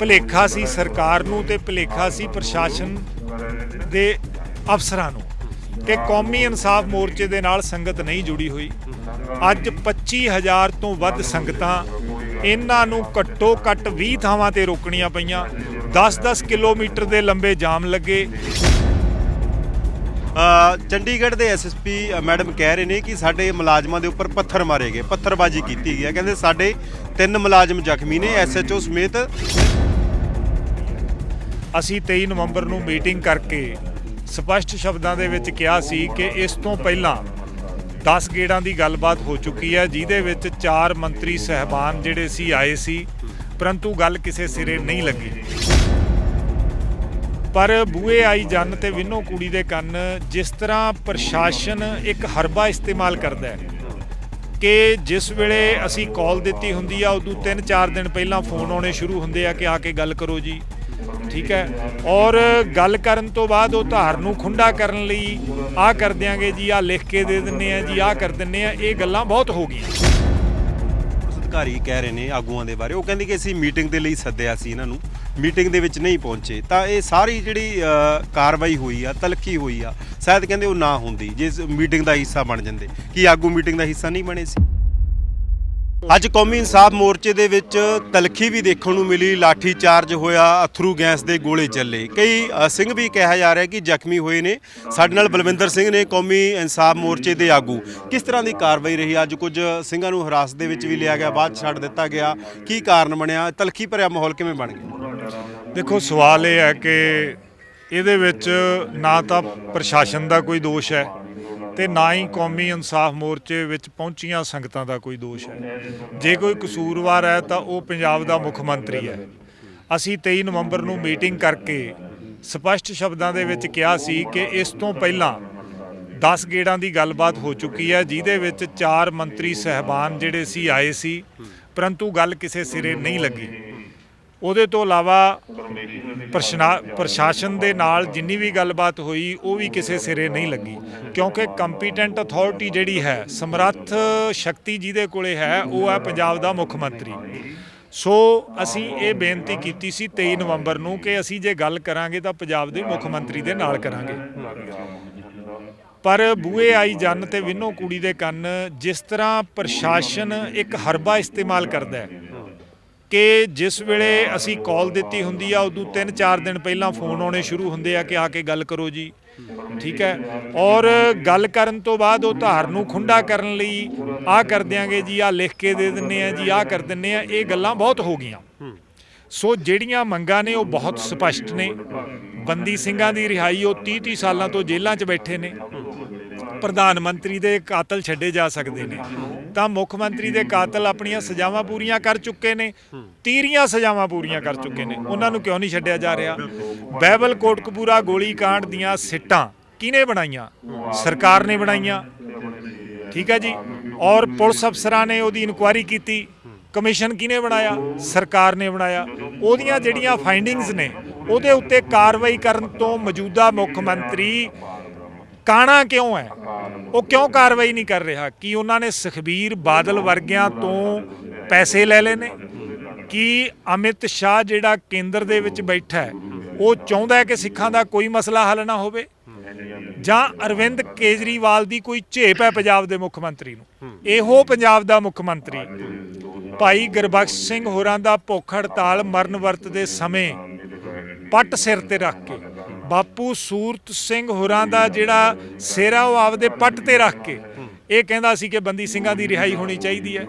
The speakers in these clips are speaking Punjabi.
ਭਲੇਖਾ ਸੀ ਸਰਕਾਰ ਨੂੰ ਤੇ ਭਲੇਖਾ ਸੀ ਪ੍ਰਸ਼ਾਸਨ ਦੇ ਅਫਸਰਾਂ ਨੂੰ ਕਿ ਕੌਮੀ ਇਨਸਾਫ ਮੋਰਚੇ ਦੇ ਨਾਲ ਸੰਗਤ ਨਹੀਂ ਜੁੜੀ ਹੋਈ। ਅੱਜ 25000 ਤੋਂ ਵੱਧ ਸੰਗਤਾਂ ਇਹਨਾਂ ਨੂੰ ਘੱਟੋ ਘੱਟ 20 ਥਾਵਾਂ ਤੇ ਰੋਕਣੀਆਂ ਪਈਆਂ। 10-10 ਕਿਲੋਮੀਟਰ ਦੇ ਲੰਬੇ ਜਾਮ ਲੱਗੇ। ਚੰਡੀਗੜ੍ਹ ਦੇ ਐਸਐਸਪੀ ਮੈਡਮ ਕਹਿ ਰਹੇ ਨੇ ਕਿ ਸਾਡੇ ਮੁਲਾਜ਼ਮਾਂ ਦੇ ਉੱਪਰ ਪੱਥਰ ਮਾਰੇ ਗਏ, ਪੱਥਰਬਾਜ਼ੀ ਕੀਤੀ ਗਈ ਹੈ। ਕਹਿੰਦੇ ਸਾਡੇ ਤਿੰਨ ਮੁਲਾਜ਼ਮ ਜ਼ਖਮੀ ਨੇ ਐਸਐਚਓ ਸਮੇਤ ਅਸੀਂ 23 ਨਵੰਬਰ ਨੂੰ ਮੀਟਿੰਗ ਕਰਕੇ ਸਪਸ਼ਟ ਸ਼ਬਦਾਂ ਦੇ ਵਿੱਚ ਕਿਹਾ ਸੀ ਕਿ ਇਸ ਤੋਂ ਪਹਿਲਾਂ 10 ਗੇੜਾਂ ਦੀ ਗੱਲਬਾਤ ਹੋ ਚੁੱਕੀ ਹੈ, ਜਿਹਦੇ ਵਿੱਚ ਚਾਰ ਮੰਤਰੀ ਸਹਿਬਾਨ ਜਿਹੜੇ ਸੀ, ਆਏ ਸੀ, ਪਰੰਤੂ ਗੱਲ ਕਿਸੇ ਸਿਰੇ ਨਹੀਂ ਲੱਗੀ। ਪਰ ਬੂਏ ਆਈ ਜਨ ਤੇ ਵਿਨੋ ਕੁੜੀ ਦੇ ਕੰਨ ਜਿਸ ਤਰ੍ਹਾਂ ਪ੍ਰਸ਼ਾਸਨ ਇੱਕ ਹਰਬਾ ਇਸਤੇਮਾਲ ਕਰਦਾ ਹੈ ਕਿ ਜਿਸ ਵੇਲੇ ਅਸੀਂ ਕਾਲ ਦਿੱਤੀ ਹੁੰਦੀ ਆ, ਉਦੋਂ 3-4 ਦਿਨ ਪਹਿਲਾਂ ਫੋਨ ਆਉਣੇ ਸ਼ੁਰੂ ਹੁੰਦੇ ਆ ਕਿ ਆ ਕੇ ਗੱਲ ਕਰੋ ਜੀ। ਠੀਕ ਹੈ? ਔਰ ਗੱਲ ਕਰਨ ਤੋਂ ਬਾਅਦ ਉਹ ਧਾਰ ਨੂੰ ਖੁੰਡਾ ਕਰਨ ਲਈ ਆਹ ਕਰ ਦਿਆਂਗੇ ਜੀ, ਆਹ ਲਿਖ ਕੇ ਦੇ ਦਿੰਨੇ ਆ ਜੀ, ਆਹ ਕਰ ਦਿੰਨੇ ਆ। ਇਹ ਗੱਲਾਂ ਬਹੁਤ ਹੋ ਗਈਆਂ। ਅਧਿਕਾਰੀ ਕਹਿ ਰਹੇ ਨੇ ਆਗੂਆਂ ਦੇ ਬਾਰੇ। ਉਹ ਕਹਿੰਦੇ ਕਿ ਅਸੀਂ ਮੀਟਿੰਗ ਦੇ ਲਈ ਸੱਦਿਆ ਸੀ ਇਹਨਾਂ ਨੂੰ। ਮੀਟਿੰਗ ਦੇ ਵਿੱਚ ਨਹੀਂ ਪਹੁੰਚੇ। ਤਾਂ ਇਹ ਸਾਰੀ ਜਿਹੜੀ ਕਾਰਵਾਈ ਹੋਈ ਆ, ਤਲਖੀ ਹੋਈ ਆ, ਸ਼ਾਇਦ ਕਹਿੰਦੇ ਉਹ ਨਾ ਹੁੰਦੀ, ਜੇ ਮੀਟਿੰਗ ਦਾ ਹਿੱਸਾ ਬਣ ਜਾਂਦੇ। ਕੀ ਆਗੂ ਮੀਟਿੰਗ ਦਾ ਹਿੱਸਾ ਨਹੀਂ ਬਣੇ ਸੀ? ਅੱਜ ਕੌਮੀ ਇਨਸਾਫ ਮੋਰਚੇ ਦੇ ਵਿੱਚ ਤਲਖੀ ਵੀ ਦੇਖਣ ਨੂੰ ਮਿਲੀ, ਲਾਠੀ ਚਾਰਜ ਹੋਇਆ, ਅਥਰੂ ਗੈਸ ਦੇ ਗੋਲੇ ਚੱਲੇ। ਕਈ ਸਿੰਘ ਵੀ ਕਿਹਾ ਜਾ ਰਿਹਾ ਕਿ ਜ਼ਖਮੀ ਹੋਏ ਨੇ। ਸਾਡੇ ਨਾਲ ਬਲਵਿੰਦਰ ਸਿੰਘ ਨੇ ਕੌਮੀ ਇਨਸਾਫ ਮੋਰਚੇ ਦੇ ਆਗੂ। ਕਿਸ ਤਰ੍ਹਾਂ ਦੀ ਕਾਰਵਾਈ ਰਹੀ? ਅੱਜ ਕੁਝ ਸਿੰਘਾਂ ਨੂੰ ਹਿਰਾਸਤ ਦੇ ਵਿੱਚ ਵੀ ਲਿਆ ਗਿਆ, ਬਾਅਦ 'ਚ ਛੱਡ ਦਿੱਤਾ ਗਿਆ। ਕੀ ਕਾਰਨ ਬਣਿਆ? ਤਲਖੀ ਭਰਿਆ ਮਾਹੌਲ ਕਿਵੇਂ ਬਣ ਗਿਆ? ਦੇਖੋ, ਸਵਾਲ ਇਹ ਹੈ ਕਿ ਇਹਦੇ ਵਿੱਚ ਨਾ ਤਾਂ ਪ੍ਰਸ਼ਾਸਨ ਦਾ ਕੋਈ ਦੋਸ਼ ਹੈ ਤੇ ਨਾ ਹੀ ਕੌਮੀ ਇਨਸਾਫ ਮੋਰਚੇ ਵਿੱਚ ਪਹੁੰਚੀਆਂ ਸੰਗਤਾਂ ਦਾ ਕੋਈ ਦੋਸ਼ ਹੈ। ਜੇ ਕੋਈ ਕਸੂਰਵਾਰ ਹੈ ਤਾਂ ਉਹ ਪੰਜਾਬ ਦਾ ਮੁੱਖ ਮੰਤਰੀ ਹੈ। ਅਸੀਂ 23 ਨਵੰਬਰ ਨੂੰ ਮੀਟਿੰਗ ਕਰਕੇ ਸਪਸ਼ਟ ਸ਼ਬਦਾਂ ਦੇ ਵਿੱਚ ਕਿਹਾ ਸੀ ਕਿ ਇਸ ਤੋਂ ਪਹਿਲਾਂ 10 ਗੇੜਾਂ ਦੀ ਗੱਲਬਾਤ ਹੋ ਚੁੱਕੀ ਹੈ, ਜਿਹਦੇ ਵਿੱਚ ਚਾਰ ਮੰਤਰੀ ਸਹਿਬਾਨ ਜਿਹੜੇ ਸੀ ਆਏ ਸੀ, ਪਰੰਤੂ ਗੱਲ ਕਿਸੇ ਸਿਰੇ ਨਹੀਂ ਲੱਗੀ। ਉਹਦੇ ਤੋਂ ਇਲਾਵਾ ਪ੍ਰਸ਼ਨਾ- ਪ੍ਰਸ਼ਾਸਨ ਦੇ ਨਾਲ ਜਿੰਨੀ ਵੀ ਗੱਲਬਾਤ ਹੋਈ, ਉਹ ਵੀ ਕਿਸੇ ਸਿਰੇ ਨਹੀਂ ਲੱਗੀ। ਕਿਉਂਕਿ ਕੰਪੀਟੈਂਟ ਅਥਾਰਟੀ ਜਿਹੜੀ ਹੈ, ਸਮਰੱਥ ਸ਼ਕਤੀ ਜਿਹਦੇ ਕੋਲੇ ਹੈ, ਉਹ ਹੈ ਪੰਜਾਬ ਦਾ ਮੁੱਖ ਮੰਤਰੀ। ਸੋ ਅਸੀਂ ਇਹ ਬੇਨਤੀ ਕੀਤੀ ਸੀ 23 ਨਵੰਬਰ ਨੂੰ ਕਿ ਅਸੀਂ ਜੇ ਗੱਲ ਕਰਾਂਗੇ ਤਾਂ ਪੰਜਾਬ ਦੇ ਮੁੱਖ ਮੰਤਰੀ ਦੇ ਨਾਲ ਕਰਾਂਗੇ। ਪਰ ਬੂਏ ਆਈ ਜਨ ਤੇ ਵਿਨੋ ਕੁੜੀ ਦੇ ਕੰਨ, ਜਿਸ ਤਰ੍ਹਾਂ ਪ੍ਰਸ਼ਾਸਨ ਇੱਕ ਹਰਬਾ ਇਸਤੇਮਾਲ ਕਰਦਾ ਹੈ ਕਿ ਜਿਸ ਵੇਲੇ ਅਸੀਂ ਕਾਲ ਦਿੱਤੀ ਹੁੰਦੀ ਆ ਉਦੋਂ 3-4 ਦਿਨ ਪਹਿਲਾਂ ਫੋਨ ਆਉਣੇ ਸ਼ੁਰੂ ਹੁੰਦੇ ਆ ਕਿ ਆ ਕੇ ਗੱਲ ਕਰੋ ਜੀ। ਠੀਕ ਹੈ? ਔਰ ਗੱਲ ਕਰਨ ਤੋਂ ਬਾਅਦ ਉਹ ਧਾਰ ਨੂੰ ਖੁੰਡਾ ਕਰਨ ਲਈ ਆ ਕਰ ਦਿਆਂਗੇ ਜੀ ਆ ਲਿਖ ਕੇ ਦੇ ਦਿੰਨੇ ਆ ਜੀ ਆ ਕਰ ਦਿੰਨੇ ਆ ਇਹ ਗੱਲਾਂ ਬਹੁਤ ਹੋ ਗਈਆਂ। ਸੋ ਜਿਹੜੀਆਂ ਮੰਗਾਂ ਨੇ ਉਹ ਬਹੁਤ ਸਪਸ਼ਟ ਨੇ। ਬੰਦੀ ਸਿੰਘਾਂ ਦੀ ਰਿਹਾਈ ਉਹ 30-30 ਸਾਲਾਂ ਤੋਂ ਜੇਲ੍ਹਾਂ 'ਚ ਬੈਠੇ ਨੇ। ਪ੍ਰਧਾਨ ਮੰਤਰੀ ਦੇ ਕਾਤਲ ਛੱਡੇ ਜਾ ਸਕਦੇ ਨੇ। ਤਾਂ ਮੁੱਖ ਮੰਤਰੀ ਦੇ ਕਾਤਲ ਆਪਣੀਆਂ ਸਜ਼ਾਵਾਂ ਪੂਰੀਆਂ ਕਰ ਚੁੱਕੇ ਨੇ, ਤੀਰੀਆਂ ਸਜ਼ਾਵਾਂ ਪੂਰੀਆਂ ਕਰ ਚੁੱਕੇ ਨੇ। ਉਹਨਾਂ ਨੂੰ ਕਿਉਂ ਨਹੀਂ ਛੱਡਿਆ ਜਾ ਰਿਹਾ? ਬਹਿਬਲ ਕੋਟਕਪੂਰਾ ਗੋਲੀ ਕਾਂਡ ਦੀਆਂ ਸਿੱਟਾਂ ਕਿਹਨੇ ਬਣਾਈਆਂ? ਸਰਕਾਰ ਨੇ ਬਣਾਈਆਂ। ਠੀਕ ਹੈ ਜੀ? ਔਰ ਪੁਲਿਸ ਅਫਸਰਾਂ ਨੇ ਉਹਦੀ ਇਨਕੁਆਇਰੀ ਕੀਤੀ। ਕਮਿਸ਼ਨ ਕਿਹਨੇ ਬਣਾਇਆ? ਸਰਕਾਰ ਨੇ ਬਣਾਇਆ। ਉਹਦੀਆਂ ਜਿਹੜੀਆਂ ਫਾਈਂਡਿੰਗਸ ਨੇ, ਉਹਦੇ ਉੱਤੇ ਕਾਰਵਾਈ ਕਰਨ ਤੋਂ ਮੌਜੂਦਾ ਮੁੱਖ ਮੰਤਰੀ ਕਾਣਾ ਕਿਉਂ ਹੈ? ਉਹ ਕਿਉਂ ਕਾਰਵਾਈ ਨਹੀਂ ਕਰ ਰਿਹਾ? ਕੀ ਉਹਨਾਂ ਨੇ ਸੁਖਬੀਰ ਬਾਦਲ ਵਰਗਿਆਂ ਤੋਂ ਪੈਸੇ ਲੈ ਲਏ ਨੇ? ਕੀ ਅਮਿਤ ਸ਼ਾਹ ਜਿਹੜਾ ਕੇਂਦਰ ਦੇ ਵਿੱਚ ਬੈਠਾ ਹੈ ਉਹ ਚਾਹੁੰਦਾ ਹੈ ਕਿ ਸਿੱਖਾਂ ਦਾ ਕੋਈ ਮਸਲਾ ਹੱਲ ਨਾ ਹੋਵੇ? ਜਾਂ ਅਰਵਿੰਦ ਕੇਜਰੀਵਾਲ ਦੀ ਕੋਈ ਝੇਪ ਹੈ ਪੰਜਾਬ ਦੇ ਮੁੱਖ ਮੰਤਰੀ ਨੂੰ? ਇਹੋ ਪੰਜਾਬ ਦਾ ਮੁੱਖ ਮੰਤਰੀ। ਭਾਈ ਗੁਰਬਖਸ਼ ਸਿੰਘ ਹੋਰਾਂ ਦਾ ਭੁੱਖ ਹੜਤਾਲ ਮਰਨ ਵਰਤ ਦੇ ਸਮੇਂ ਪੱਟ ਸਿਰ ਤੇ ਰੱਖ ਕੇ। ਬਾਪੂ ਸੂਰਤ ਸਿੰਘ ਹੋਰਾਂ ਦਾ ਜਿਹੜਾ ਸਿਰਾ ਉਹ ਆਪਦੇ ਪੱਟ ਤੇ ਰੱਖ ਕੇ ਇਹ ਕਹਿੰਦਾ ਸੀ ਕਿ ਬੰਦੀ ਸਿੰਘਾਂ ਦੀ ਰਿਹਾਈ ਹੋਣੀ ਚਾਹੀਦੀ ਹੈ।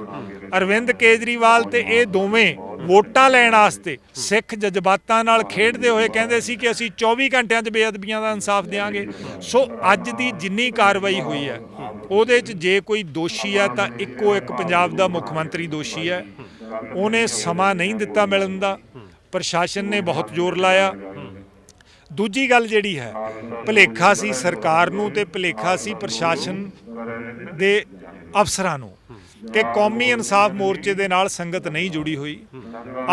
ਅਰਵਿੰਦ ਕੇਜਰੀਵਾਲ ਤੇ ਇਹ ਦੋਵੇਂ ਵੋਟਾਂ ਲੈਣ ਵਾਸਤੇ ਸਿੱਖ ਜਜ਼ਬਾਤਾਂ ਨਾਲ ਖੇਡਦੇ ਹੋਏ ਕਹਿੰਦੇ ਸੀ ਕਿ ਅਸੀਂ 24 ਘੰਟਿਆਂ 'ਚ ਬੇਅਦਬੀਆਂ ਦਾ ਇਨਸਾਫ ਦੇਵਾਂਗੇ ਸੋ ਅੱਜ ਦੀ ਜਿੰਨੀ ਕਾਰਵਾਈ ਹੋਈ ਹੈ, ਉਹਦੇ 'ਚ ਜੇ ਕੋਈ ਦੋਸ਼ੀ ਹੈ ਤਾਂ ਇੱਕੋ ਇੱਕ ਪੰਜਾਬ ਦਾ ਮੁੱਖ ਮੰਤਰੀ ਦੋਸ਼ੀ ਹੈ। ਉਹਨੇ ਸਮਾਂ ਨਹੀਂ ਦਿੱਤਾ ਮਿਲਣ ਦਾ। ਪ੍ਰਸ਼ਾਸਨ ਨੇ ਬਹੁਤ ਜ਼ੋਰ ਲਾਇਆ। ਦੂਜੀ ਗੱਲ ਜਿਹੜੀ ਹੈ, ਭਲੇਖਾ ਸੀ ਸਰਕਾਰ ਨੂੰ ਤੇ ਭਲੇਖਾ ਸੀ ਪ੍ਰਸ਼ਾਸਨ ਦੇ ਅਫਸਰਾਂ ਨੂੰ ਕਿ ਕੌਮੀ ਇਨਸਾਫ ਮੋਰਚੇ ਦੇ ਨਾਲ ਸੰਗਤ ਨਹੀਂ ਜੁੜੀ ਹੋਈ।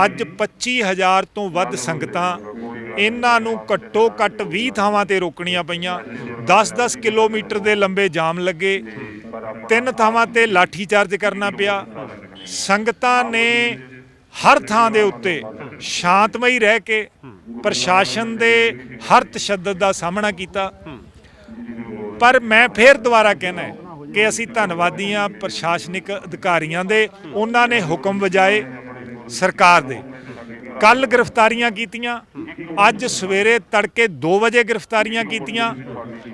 ਅੱਜ 25000 ਤੋਂ ਵੱਧ ਸੰਗਤਾਂ ਇਹਨਾਂ ਨੂੰ ਘੱਟੋ ਘੱਟ 20 ਥਾਵਾਂ ਤੇ ਰੋਕਣੀਆਂ ਪਈਆਂ। 10-10 ਕਿਲੋਮੀਟਰ ਦੇ ਲੰਬੇ ਜਾਮ ਲੱਗੇ। ਤਿੰਨ ਥਾਵਾਂ ਤੇ ਲਾਠੀ ਚਾਰਜ ਕਰਨਾ ਪਿਆ। ਸੰਗਤਾਂ ਨੇ ਹਰ ਥਾਂ ਦੇ ਉੱਤੇ ਸ਼ਾਂਤਮਈ ਰਹਿ ਕੇ ਪ੍ਰਸ਼ਾਸਨ ਦੇ ਹਰ ਤਸ਼ੱਦਦ ਦਾ ਸਾਹਮਣਾ ਕੀਤਾ। ਪਰ ਮੈਂ ਫੇਰ ਦੁਬਾਰਾ ਕਹਿਣਾ ਕਿ ਅਸੀਂ ਧੰਨਵਾਦੀ ਹਾਂ ਪ੍ਰਸ਼ਾਸਨਿਕ ਅਧਿਕਾਰੀਆਂ ਦੇ, ਉਹਨਾਂ ਨੇ ਹੁਕਮ ਵਜਾਏ ਸਰਕਾਰ ਦੇ। ਕੱਲ ਗ੍ਰਿਫਤਾਰੀਆਂ ਕੀਤੀਆਂ, ਅੱਜ ਸਵੇਰੇ ਤੜਕੇ 2 ਵਜੇ ਗ੍ਰਿਫਤਾਰੀਆਂ ਕੀਤੀਆਂ।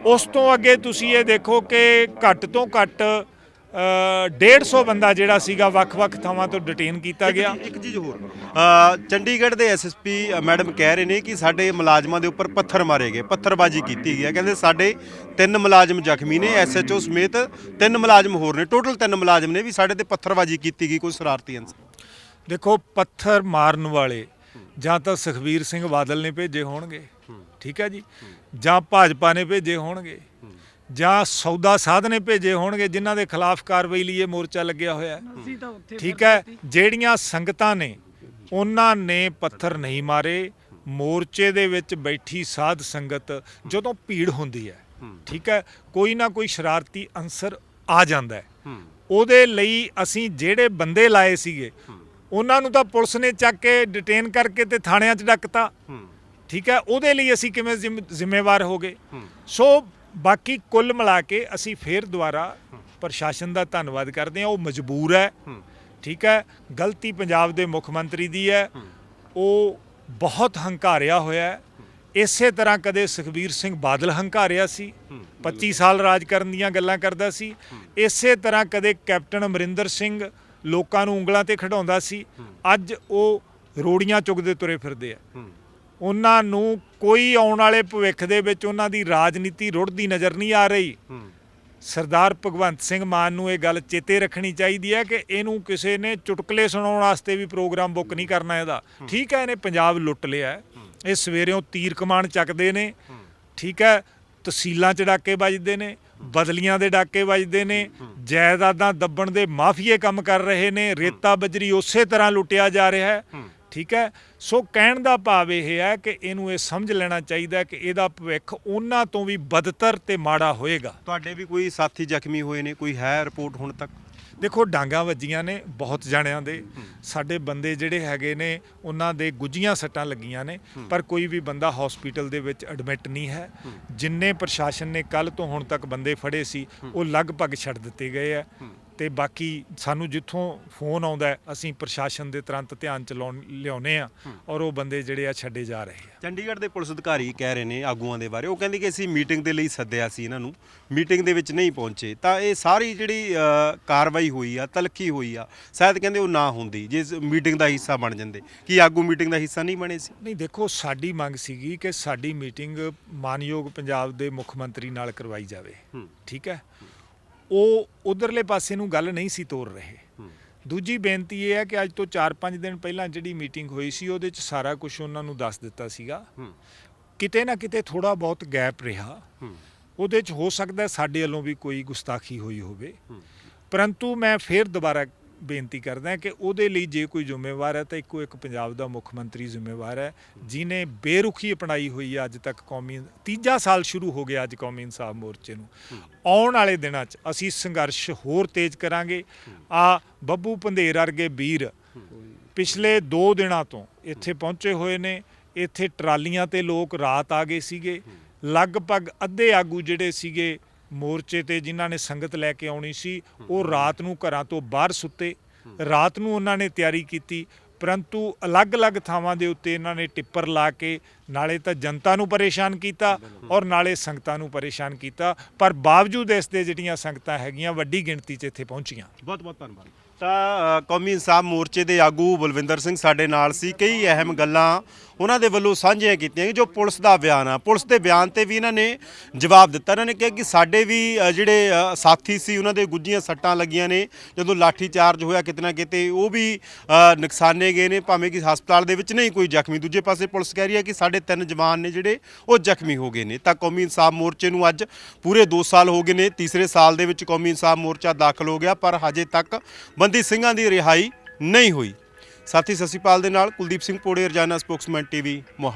ਉਸ ਤੋਂ ਅੱਗੇ ਤੁਸੀਂ ਇਹ ਦੇਖੋ ਕਿ ਘੱਟ ਤੋਂ ਘੱਟ 150 ਬੰਦਾ ਜਿਹੜਾ ਸੀਗਾ ਵੱਖ-ਵੱਖ ਥਾਵਾਂ ਤੋਂ ਡਿਟੇਨ ਕੀਤਾ ਗਿਆ। ਇੱਕ ਚੀਜ਼ ਹੋਰ। ਅ, ਚੰਡੀਗੜ੍ਹ ਦੇ ਐਸਐਸਪੀ ਮੈਡਮ ਕਹਿ ਰਹੇ ਨੇ ਕਿ ਸਾਡੇ ਮੁਲਾਜ਼ਮਾਂ ਦੇ ਉੱਪਰ ਪੱਥਰ ਮਾਰੇ ਗਏ ਪੱਥਰਬਾਜ਼ੀ ਕੀਤੀ ਗਈ ਹੈ। ਕਹਿੰਦੇ ਸਾਡੇ ਤਿੰਨ ਮੁਲਾਜ਼ਮ ਜ਼ਖਮੀ ਨੇ ਐਸਐਚਓ ਸਮੇਤ ਤਿੰਨ ਮੁਲਾਜ਼ਮ ਹੋਰ ਨੇ। ਟੋਟਲ ਤਿੰਨ ਮੁਲਾਜ਼ਮ ਨੇ ਵੀ ਸਾਡੇ ਤੇ ਪੱਥਰਬਾਜ਼ੀ ਕੀਤੀ ਗਈ ਕੋਈ ਸ਼ਰਾਰਤੀ ਅਨਸਰ। ਦੇਖੋ ਪੱਥਰ ਮਾਰਨ ਵਾਲੇ ਜਾਂ ਤਾਂ ਸੁਖਬੀਰ ਸਿੰਘ ਬਾਦਲ ਨੇ ਭੇਜੇ ਹੋਣਗੇ ਠੀਕ ਹੈ ਜੀ ਜਾਂ ਭਾਜਪਾ ਨੇ ਭੇਜੇ ਹੋਣਗੇ। ਜਾਂ ਸੌਦਾ ਸਾਧ ਨੇ ਭੇਜੇ ਹੋਣਗੇ ਜਿਨ੍ਹਾਂ ਦੇ ਖਿਲਾਫ ਕਾਰਵਾਈ ਲਈ ਇਹ ਮੋਰਚਾ ਲੱਗਿਆ ਹੋਇਆ ਹੈ। ਠੀਕ ਹੈ ਜਿਹੜੀਆਂ ਸੰਗਤਾਂ ਨੇ ਉਹਨਾਂ ਨੇ ਪੱਥਰ ਨਹੀਂ ਮਾਰੇ। ਮੋਰਚੇ ਦੇ ਵਿੱਚ ਬੈਠੀ ਸਾਧ ਸੰਗਤ ਜਦੋਂ ਭੀੜ ਹੁੰਦੀ ਹੈ ਠੀਕ ਹੈ ਕੋਈ ਨਾ ਕੋਈ ਸ਼ਰਾਰਤੀ ਅੰਸਰ ਆ ਜਾਂਦਾ ਹੈ। ਉਹਦੇ ਲਈ ਅਸੀਂ ਜਿਹੜੇ ਬੰਦੇ ਲਾਏ ਸੀਗੇ ਉਹਨਾਂ ਨੂੰ ਤਾਂ ਪੁਲਿਸ ਨੇ ਚੱਕ ਕੇ ਡਿਟੇਨ ਕਰਕੇ ਤੇ ਥਾਣਿਆਂ 'ਚ ਡੱਕਤਾ। ਠੀਕ ਹੈ ਉਹਦੇ ਲਈ ਅਸੀਂ ਕਿਵੇਂ ਜ਼ਿੰਮ- ਜ਼ਿੰਮੇਵਾਰ ਹੋ ਗਏ? ਸੋ ਬਾਕੀ ਕੁੱਲ ਮਿਲਾ ਕੇ ਅਸੀਂ ਫੇਰ ਦੁਬਾਰਾ ਪ੍ਰਸ਼ਾਸਨ ਦਾ ਧੰਨਵਾਦ ਕਰਦੇ ਹਾਂ। ਉਹ ਮਜਬੂਰ ਹੈ। ਠੀਕ ਹੈ। ਗਲਤੀ ਪੰਜਾਬ ਦੇ ਮੁੱਖ ਮੰਤਰੀ ਦੀ ਹੈ। ਉਹ ਬਹੁਤ ਹੰਕਾਰਿਆ ਹੋਇਆ ਹੈ। ਇਸੇ ਤਰ੍ਹਾਂ ਕਦੇ ਸੁਖਬੀਰ ਸਿੰਘ ਬਾਦਲ ਹੰਕਾਰਿਆ ਸੀ। 25 ਸਾਲ ਰਾਜ ਕਰਨ ਦੀਆਂ ਗੱਲਾਂ ਕਰਦਾ ਸੀ। ਇਸੇ ਤਰ੍ਹਾਂ ਕਦੇ ਕੈਪਟਨ ਅਮਰਿੰਦਰ ਸਿੰਘ ਲੋਕਾਂ ਨੂੰ ਉਂਗਲਾਂ ਤੇ ਖੜਾਉਂਦਾ ਸੀ। ਅੱਜ ਉਹ ਰੋੜੀਆਂ ਚੁਗਦੇ ਤੁਰੇ ਫਿਰਦੇ ਆ। ਉਹਨਾਂ ਨੂੰ ਕੋਈ ਆਉਣ ਵਾਲੇ ਭਵਿੱਖ ਦੇ ਵਿੱਚ ਉਹਨਾਂ ਦੀ ਰਾਜਨੀਤੀ ਰੁੜਦੀ ਨਜ਼ਰ ਨਹੀਂ ਆ ਰਹੀ। ਸਰਦਾਰ ਭਗਵੰਤ ਸਿੰਘ ਮਾਨ ਨੂੰ ਇਹ ਗੱਲ ਚੇਤੇ ਰੱਖਣੀ ਚਾਹੀਦੀ ਹੈ ਕਿ ਇਹਨੂੰ ਕਿਸੇ ਨੇ ਚੁਟਕਲੇ ਸੁਣਾਉਣ ਵਾਸਤੇ ਵੀ ਪ੍ਰੋਗਰਾਮ ਬੁੱਕ ਨਹੀਂ ਕਰਨਾ ਇਹਦਾ। ਠੀਕ ਹੈ ਇਹਨੇ ਪੰਜਾਬ ਲੁੱਟ ਲਿਆ। ਇਹ ਸਵੇਰਿਓਂ ਤੀਰ ਕਮਾਨ ਚੱਕਦੇ ਨੇ। ਠੀਕ ਹੈ ਤਹਿਸੀਲਾਂ ਚ ਡਾਕੇ ਵੱਜਦੇ ਨੇ ਬਦਲੀਆਂ ਦੇ ਡਾਕੇ ਵੱਜਦੇ ਨੇ ਜਾਇਦਾਦਾਂ ਦੱਬਣ ਦੇ ਮਾਫੀਏ ਕੰਮ ਕਰ ਰਹੇ ਨੇ ਰੇਤਾ ਬਜਰੀ ਉਸੇ ਤਰ੍ਹਾਂ ਲੁੱਟਿਆ ਜਾ ਰਿਹਾ ਹੈ। ਠੀਕ ਹੈ? ਸੋ ਕਹਿਣ ਦਾ ਭਾਵ ਇਹ ਹੈ ਕਿ ਇਹਨੂੰ ਇਹ ਸਮਝ ਲੈਣਾ ਚਾਹੀਦਾ ਕਿ ਇਹਦਾ ਭਵਿੱਖ ਉਹਨਾਂ ਤੋਂ ਵੀ ਬਦਤਰ ਤੇ ਮਾੜਾ ਹੋਏਗਾ। ਤੁਹਾਡੇ ਵੀ ਕੋਈ ਸਾਥੀ ਜ਼ਖਮੀ ਹੋਏ ਨੇ? ਕੋਈ ਹੈ ਰਿਪੋਰਟ ਹੁਣ ਤੱਕ? ਦੇਖੋ ਡਾਂਗਾ ਵੱਜੀਆਂ ਨੇ ਬਹੁਤ ਜਣਿਆਂ ਦੇ। ਸਾਡੇ ਬੰਦੇ ਜਿਹੜੇ ਹੈਗੇ ਨੇ ਉਹਨਾਂ ਦੇ ਗੁੱਜੀਆਂ ਸੱਟਾਂ ਲੱਗੀਆਂ ਨੇ ਪਰ ਕੋਈ ਵੀ ਬੰਦਾ ਹਸਪੀਟਲ ਦੇ ਵਿੱਚ ਐਡਮਿਟ ਨਹੀਂ ਹੈ। ਜਿੰਨੇ ਪ੍ਰਸ਼ਾਸਨ ਨੇ ਕੱਲ ਤੋਂ ਹੁਣ ਤੱਕ ਬੰਦੇ ਫੜੇ ਸੀ ਉਹ ਲਗਭਗ ਛੱਡ ਦਿੱਤੇ ਗਏ ਆ ਤੇ ਬਾਕੀ ਸਾਨੂੰ ਜਿੱਥੋਂ ਫੋਨ ਆਉਂਦਾ ਅਸੀਂ ਪ੍ਰਸ਼ਾਸਨ ਦੇ ਤੁਰੰਤ ਧਿਆਨ ਚ ਲਾਉਣ ਲਿਆਉਨੇ ਆ ਔਰ ਉਹ ਬੰਦੇ ਜਿਹੜੇ ਆ ਛੱਡੇ ਜਾ ਰਹੇ ਆ। ਚੰਡੀਗੜ੍ਹ ਦੇ ਪੁਲਿਸ ਅਧਿਕਾਰੀ ਕਹਿ ਰਹੇ ਨੇ ਆਗੂਆਂ ਦੇ ਬਾਰੇ। ਉਹ ਕਹਿੰਦੇ ਕਿ ਅਸੀਂ ਮੀਟਿੰਗ ਦੇ ਲਈ ਸੱਦਿਆ ਸੀ ਇਹਨਾਂ ਨੂੰ। ਮੀਟਿੰਗ ਦੇ ਵਿੱਚ ਨਹੀਂ ਪਹੁੰਚੇ। ਤਾਂ ਇਹ ਸਾਰੀ ਜਿਹੜੀ ਕਾਰਵਾਈ ਹੋਈ ਆ ਤਲਖੀ ਹੋਈ ਆ ਸ਼ਾਇਦ ਕਹਿੰਦੇ ਉਹ ਨਾ ਹੁੰਦੀ ਜੇ ਮੀਟਿੰਗ ਦਾ ਹਿੱਸਾ ਬਣ ਜਾਂਦੇ। ਕੀ ਆਗੂ ਮੀਟਿੰਗ ਦਾ ਹਿੱਸਾ ਨਹੀਂ ਬਣੇ ਸੀ? ਨਹੀਂ ਦੇਖੋ ਸਾਡੀ ਮੰਗ ਸੀਗੀ ਕਿ ਸਾਡੀ ਮੀਟਿੰਗ ਮਾਨਯੋਗ ਪੰਜਾਬ ਦੇ ਮੁੱਖ ਮੰਤਰੀ ਨਾਲ ਕਰਵਾਈ ਜਾਵੇ। ਠੀਕ ਹੈ? ਉਹ ਉਧਰਲੇ ਪਾਸੇ ਨੂੰ ਗੱਲ ਨਹੀਂ ਸੀ ਤੋਰ ਰਹੇ। ਦੂਜੀ ਬੇਨਤੀ ਇਹ ਹੈ ਕਿ ਅੱਜ ਤੋਂ 4-5 ਦਿਨ ਪਹਿਲਾਂ ਜਿਹੜੀ ਮੀਟਿੰਗ ਹੋਈ ਸੀ ਉਹਦੇ 'ਚ ਸਾਰਾ ਕੁਝ ਉਹਨਾਂ ਨੂੰ ਦੱਸ ਦਿੱਤਾ ਸੀਗਾ। ਕਿਤੇ ਨਾ ਕਿਤੇ ਥੋੜਾ ਬਹੁਤ ਗੈਪ ਰਿਹਾ। ਉਹਦੇ 'ਚ ਹੋ ਸਕਦਾ ਸਾਡੇ ਵੱਲੋਂ ਵੀ ਕੋਈ ਗੁਸਤਾਖੀ ਹੋਈ ਹੋਵੇ। ਪਰੰਤੂ ਮੈਂ ਫੇਰ ਦੁਬਾਰਾ ਬੇਨਤੀ ਕਰਦਾ ਕਿ ਉਹਦੇ ਲਈ ਜੇ ਕੋਈ ਜ਼ਿੰਮੇਵਾਰ ਹੈ ਤਾਂ ਇੱਕੋ ਇੱਕ ਪੰਜਾਬ ਦਾ ਮੁੱਖ ਮੰਤਰੀ ਜ਼ਿੰਮੇਵਾਰ ਹੈ ਜਿਨੇ ਬੇਰੁਖੀ ਅਪਣਾਈ ਹੋਈ ਹੈ ਅੱਜ ਤੱਕ ਕੌਮੀ ਤੀਜਾ ਸਾਲ ਸ਼ੁਰੂ ਹੋ ਗਿਆ ਅੱਜ ਕੌਮੀ ਇਨਸਾਫ ਮੋਰਚੇ ਨੂੰ। ਆਉਣ ਵਾਲੇ ਦਿਨਾਂ 'ਚ ਅਸੀਂ ਸੰਘਰਸ਼ ਹੋਰ ਤੇਜ਼ ਕਰਾਂਗੇ। ਆ ਬੱਬੂ ਪੰਧੇਰ ਵਰਗੇ ਵੀਰ ਪਿਛਲੇ 2 ਦਿਨਾਂ ਤੋਂ ਇੱਥੇ ਪਹੁੰਚੇ ਹੋਏ ਨੇ। ਇੱਥੇ ਟਰਾਲੀਆਂ ਤੇ ਲੋਕ ਰਾਤ ਆ ਗਏ ਸੀਗੇ। ਲਗਭਗ ਅੱਧੇ ਆਗੂ ਜਿਹੜੇ ਸੀਗੇ ਮੋਰਚੇ ਤੇ ਜਿਨ੍ਹਾਂ ਨੇ ਸੰਗਤ ਲੈ ਕੇ ਆਉਣੀ ਸੀ ਉਹ ਰਾਤ ਨੂੰ ਘਰਾਂ ਤੋਂ ਬਾਹਰ ਸੁੱਤੇ। ਰਾਤ ਨੂੰ ਉਹਨਾਂ ਨੇ ਤਿਆਰੀ ਕੀਤੀ ਪਰੰਤੂ ਅਲੱਗ-ਅਲੱਗ ਥਾਵਾਂ ਦੇ ਉੱਤੇ ਇਹਨਾਂ ਨੇ ਟਿੱਪਰ ਲਾ ਕੇ ਨਾਲੇ ਤਾਂ ਜਨਤਾ ਨੂੰ ਪਰੇਸ਼ਾਨ ਕੀਤਾ ਔਰ ਨਾਲੇ ਸੰਗਤਾਂ ਨੂੰ ਪਰੇਸ਼ਾਨ ਕੀਤਾ। ਪਰ ਬਾਵਜੂਦ ਇਸ ਦੇ ਜਿਹੜੀਆਂ ਸੰਗਤਾਂ ਹੈਗੀਆਂ, ਵੱਡੀ ਗਿਣਤੀ 'ਚ ਇੱਥੇ ਪਹੁੰਚੀਆਂ। ਬਹੁਤ ਬਹੁਤ ਧੰਨਵਾਦ। ਤਾਂ ਕੌਮੀ ਇਨਸਾਫ ਮੋਰਚੇ ਦੇ ਆਗੂ ਬਲਵਿੰਦਰ ਸਿੰਘ ਸਾਡੇ ਨਾਲ ਸੀ। ਕਈ ਅਹਿਮ ਗੱਲਾਂ ਉਹਨਾਂ ਦੇ ਵੱਲੋਂ ਸਾਂਝੀਆਂ ਕੀਤੀਆਂ ਜੋ ਪੁਲਿਸ ਦਾ ਬਿਆਨ ਆ। ਪੁਲਿਸ ਦੇ ਬਿਆਨ ਤੇ ਵੀ ਇਹਨਾਂ ਨੇ ਜਵਾਬ ਦਿੱਤਾ। ਇਹਨਾਂ ਨੇ ਕਿਹਾ ਕਿ ਸਾਡੇ ਵੀ ਜਿਹੜੇ ਸਾਥੀ ਸੀ, ਉਹਨਾਂ ਦੇ ਗੁੱਜੀਆਂ ਸੱਟਾਂ ਲੱਗੀਆਂ ਨੇ। ਜਦੋਂ ਲਾਠੀ ਚਾਰਜ ਹੋਇਆ ਕਿਤੇ ਨਾ ਕਿਤੇ, ਉਹ ਵੀ ਨੁਕਸਾਨੇ ਗਏ ਨੇ। ਭਾਵੇਂ ਕਿ ਹਸਪਤਾਲ ਦੇ ਵਿੱਚ ਨਹੀਂ, ਕੋਈ ਜ਼ਖਮੀ। ਦੂਜੇ ਪਾਸੇ ਪੁਲਿਸ ਕਹਿ ਰਹੀ ਹੈ ਕਿ ਸਾਡੇ ਤਿੰਨ ਜਵਾਨ ਨੇ ਜਿਹੜੇ ਉਹ ਜ਼ਖਮੀ ਹੋ ਗਏ ਨੇ। ਤਾਂ ਕੌਮੀ ਇਨਸਾਫ ਮੋਰਚੇ ਨੂੰ ਅੱਜ ਪੂਰੇ 2 ਸਾਲ ਹੋ ਗਏ ਨੇ। ਤੀਸਰੇ ਸਾਲ ਦੇ ਵਿੱਚ ਕੌਮੀ ਇਨਸਾਫ ਮੋਰਚਾ ਦਾਖਲ ਹੋ ਗਿਆ, ਪਰ ਹਜੇ ਤੱਕ ਬੰਦੀ ਸਿੰਘਾਂ ਦੀ ਰਿਹਾਈ ਨਹੀਂ ਹੋਈ। ਸਾਥੀ ਸਸੀਪਾਲ ਦੇ ਨਾਲ ਕੁਲਦੀਪ ਸਿੰਘ ਪੋੜੇ, ਰਜਾਨਾ ਸਪੋਕਸਮੈਨ ਟੀਵੀ, ਮੋਹਾਲੀ।